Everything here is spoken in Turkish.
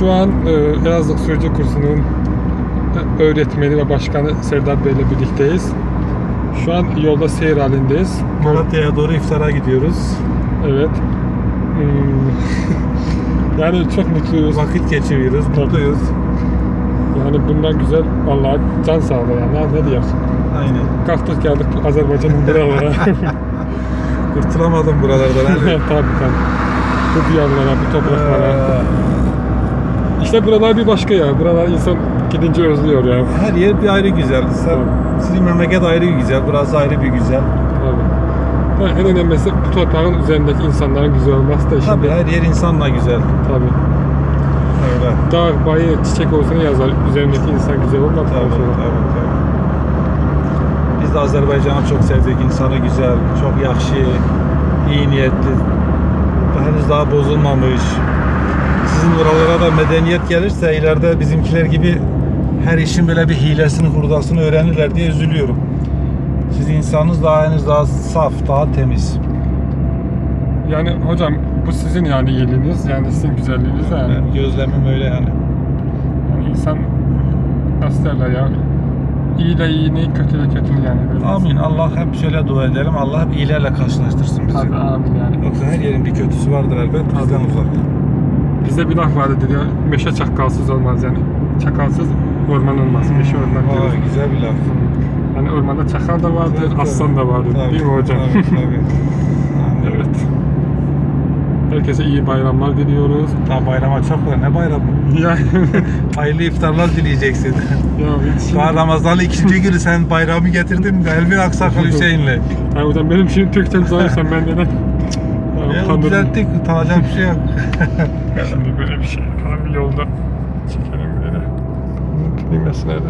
Şu an e, Elazığ Sürücü Kursu'nun e, öğretmeni ve başkanı Serdar Bey ile birlikteyiz. Şu an yolda seyir halindeyiz. Malatya'ya doğru iftara gidiyoruz. Evet. Hmm. yani çok mutluyuz. Vakit geçiriyoruz, Tabii. mutluyuz. Yani bundan güzel vallahi can sağlığı yani ne diyeyim. Aynen. Kalktık geldik Azerbaycan'ın buralara. Kurtulamadım buralardan tabii abi. tabii. Bu diyarlara, bu topraklara. İşte buralar bir başka ya. Buralar insan gidince özlüyor ya. Her yer bir ayrı güzel. Sen, sizin memleket ayrı güzel, burası ayrı bir güzel. Tabii. En önemlisi bu toprağın üzerindeki insanların güzel olması da işin. Tabii her yer insanla güzel. Tabii. Öyle. Dağ, bayı, çiçek olsun yazar. Üzerindeki insan güzel olmadı. Tabii, tabii, tabii. Biz de Azerbaycan'ı çok sevdik. İnsanı güzel, çok yakşı, iyi niyetli. Henüz daha bozulmamış. Sizin buralara da medeniyet gelirse ileride bizimkiler gibi her işin böyle bir hilesini, hurdasını öğrenirler diye üzülüyorum. Siz insanınız daha henüz daha saf, daha temiz. Yani hocam bu sizin yani iyiliğiniz. Yani sizin güzelliğiniz de yani. Gözlemim öyle yani. yani insan nasıl derler ya iyiyle iyini kötüyle kötünü yani. Böyle Amin. Allah hep şöyle dua edelim. Allah hep iyilerle karşılaştırsın bizi. Tabii amin yani. Yoksa her yerin bir kötüsü vardır elbet. Bizden uzak. Bizde bir laf vardı diyor. Meşe çakalsız olmaz yani. Çakalsız orman olmaz. Meşe orman diyoruz. Vay güzel bir laf. Yani ormanda çakal da vardır, Tabii, aslan da vardır. tabii. Değil mi hocam? Tabii, tabii. evet. Herkese iyi bayramlar diliyoruz. Daha bayrama çok var. Ne bayramı? Yani Hayırlı iftarlar dileyeceksin. ya şimdi, Daha Ramazan'ın ikinci günü sen bayramı getirdin. Elvin Aksakal Hüseyin'le. yani hocam benim şimdi Türkçem zayıfsam ben neden? Ya, Ya utandırdım. düzelttik. Utanacak bir şey yok. Şimdi böyle bir şey bir yolda çekelim böyle. Bilmesin nerede?